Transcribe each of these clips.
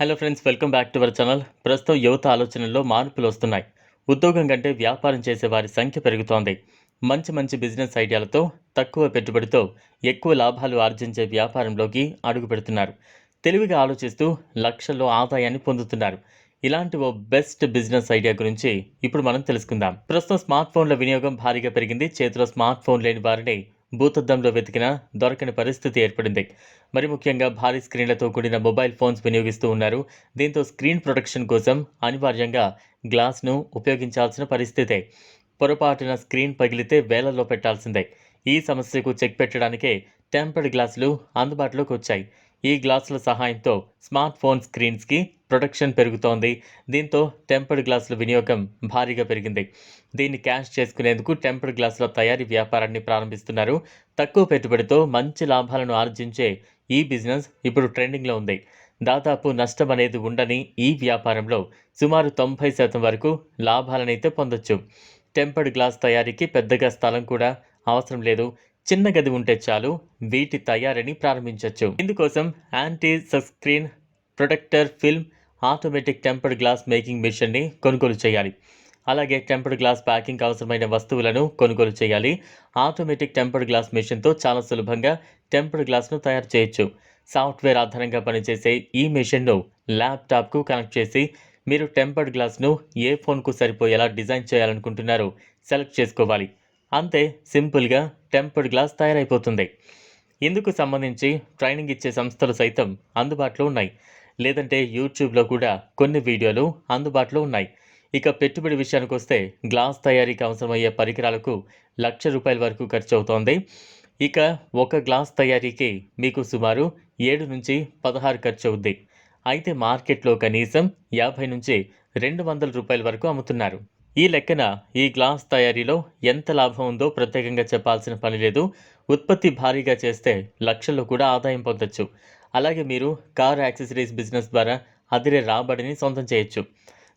Hello friends welcome back to our channel ప్రస్తుతం యువత ఆలోచనల్లో మార్పులు వస్తున్నాయి. ఉద్యోగం కంటే వ్యాపారం చేసే వారి సంఖ్య పెరుగుతోంది. మంచి మంచి బిజినెస్ ఐడియాలతో తక్కువ పెట్టుబడితో ఎక్కువ లాభాలు ఆర్జించే వ్యాపారంలోకి అడుగు పెడుతున్నారు. తెలివిగా ఆలోచిస్తూ లక్షల్లో ఆదాయాన్ని పొందుతున్నారు. ఇలాంటి ఓ బెస్ట్ బిజినెస్ ఐడియా గురించి ఇప్పుడు మనం తెలుసుకుందాం. ప్రస్తుతం స్మార్ట్ ఫోన్ల వినియోగం భారీగా పెరిగింది. చేతిలో స్మార్ట్ ఫోన్ లేని వారిని భూతద్దంలో వెతికినా దొరకని పరిస్థితి ఏర్పడింది. మరి ముఖ్యంగా భారీ స్క్రీన్లతో కూడిన మొబైల్ ఫోన్స్ వినియోగిస్తూ ఉన్నారు. దీంతో స్క్రీన్ ప్రొటెక్షన్ కోసం అనివార్యంగా గ్లాస్ను ఉపయోగించాల్సిన పరిస్థితే పొరపాటున స్క్రీన్ పగిలితే వేలల్లో పెట్టాల్సిందే. ఈ సమస్యకు చెక్ పెట్టడానికే టెంపర్డ్ గ్లాసులు అందుబాటులోకి వచ్చాయి. ఈ గ్లాసుల సహాయంతో స్మార్ట్ ఫోన్ స్క్రీన్స్కి ప్రొటెక్షన్ పెరుగుతోంది. దీంతో టెంపర్డ్ గ్లాసుల వినియోగం భారీగా పెరిగింది. దీన్ని క్యాష్ చేసుకునేందుకు టెంపర్డ్ గ్లాసుల తయారీ వ్యాపారాన్ని ప్రారంభిస్తున్నారు. తక్కువ పెట్టుబడితో మంచి లాభాలను ఆర్జించే ఈ బిజినెస్ ఇప్పుడు ట్రెండింగ్లో ఉంది. దాదాపు నష్టం అనేది ఉండని ఈ వ్యాపారంలో సుమారు తొంభై శాతం వరకు లాభాలనైతే పొందొచ్చు. టెంపర్డ్ గ్లాస్ తయారీకి పెద్దగా స్థలం కూడా అవసరం లేదు. చిన్న గది ఉంటే చాలు వీటి తయారీని ప్రారంభించవచ్చు ఇందుకోసం anti screen protector film automatic tempered glass making మిషన్ని కొనుగోలు చేయాలి. అలాగే టెంపర్డ్ గ్లాస్ ప్యాకింగ్ అవసరమైన వస్తువులను కొనుగోలు చేయాలి. ఆటోమేటిక్ టెంపర్డ్ గ్లాస్ మిషన్తో చాలా సులభంగా టెంపర్డ్ గ్లాస్ను తయారు చేయొచ్చు. సాఫ్ట్వేర్ ఆధారంగా పనిచేసే ఈ మిషన్ను ల్యాప్టాప్కు కనెక్ట్ చేసి మీరు టెంపర్డ్ గ్లాస్ను ఏ ఫోన్కు సరిపోయేలా డిజైన్ చేయాలనుకుంటున్నారో సెలెక్ట్ చేసుకోవాలి. అంతే సింపుల్గా టెంపర్డ్ గ్లాస్ తయారైపోతుంది. ఇందుకు సంబంధించి ట్రైనింగ్ ఇచ్చే సంస్థలు సైతం అందుబాటులో ఉన్నాయి. లేదంటే యూట్యూబ్లో కూడా కొన్ని వీడియోలు అందుబాటులో ఉన్నాయి. ఇక పెట్టుబడి విషయానికి వస్తే గ్లాస్ తయారీకి అవసరమయ్యే పరికరాలకు లక్ష రూపాయల వరకు ఖర్చు అవుతోంది ఇక ఒక గ్లాస్ తయారీకి మీకు సుమారు ఏడు నుంచి పదహారు ఖర్చు అవుద్ది అయితే మార్కెట్లో కనీసం యాభై నుంచి రెండు వందల రూపాయల వరకు అమ్ముతున్నారు. ఈ లెక్కన ఈ గ్లాస్ తయారీలో ఎంత లాభం ఉందో ప్రత్యేకంగా చెప్పాల్సిన పని లేదు. ఉత్పత్తి భారీగా చేస్తే లక్షల్లో కూడా ఆదాయం పొందొచ్చు. అలాగే మీరు కార్ యాక్సెసరీస్ బిజినెస్ ద్వారా అదిరే రాబడిని సొంతం చేయొచ్చు.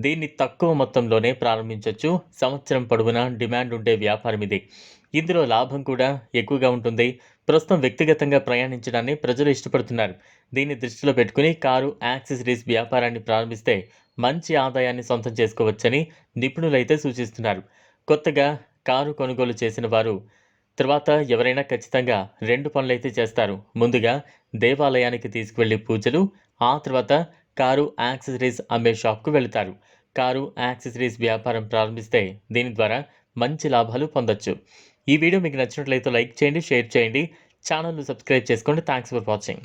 దీన్ని తక్కువ మొత్తంలోనే ప్రారంభించవచ్చు సంవత్సరం పొడవునా డిమాండ్ ఉండే వ్యాపారం ఇది. ఇందులో లాభం కూడా ఎక్కువగా ఉంటుంది. ప్రస్తుతం వ్యక్తిగతంగా ప్రయాణించడాన్ని ప్రజలు ఇష్టపడుతున్నారు. దీన్ని దృష్టిలో పెట్టుకుని కారు యాక్సెసరీస్ వ్యాపారాన్ని ప్రారంభిస్తే మంచి ఆదాయాన్ని సొంతం చేసుకోవచ్చని నిపుణులైతే సూచిస్తున్నారు. కొత్తగా కారు కొనుగోలు చేసిన వారు తర్వాత ఎవరైనా ఖచ్చితంగా రెండు పనులైతే చేస్తారు. ముందుగా దేవాలయానికి తీసుకువెళ్ళి పూజలు ఆ తర్వాత కారు యాక్సెసరీస్ అమ్మే షాప్కు వెళతారు. కారు యాక్సెసరీస్ వ్యాపారం ప్రారంభిస్తే దీని ద్వారా మంచి లాభాలు పొందొచ్చు. ఈ వీడియో మీకు నచ్చినట్లయితే లైక్ చేయండి షేర్ చేయండి. ఛానల్ను సబ్స్క్రైబ్ చేసుకోండి. Thanks for watching.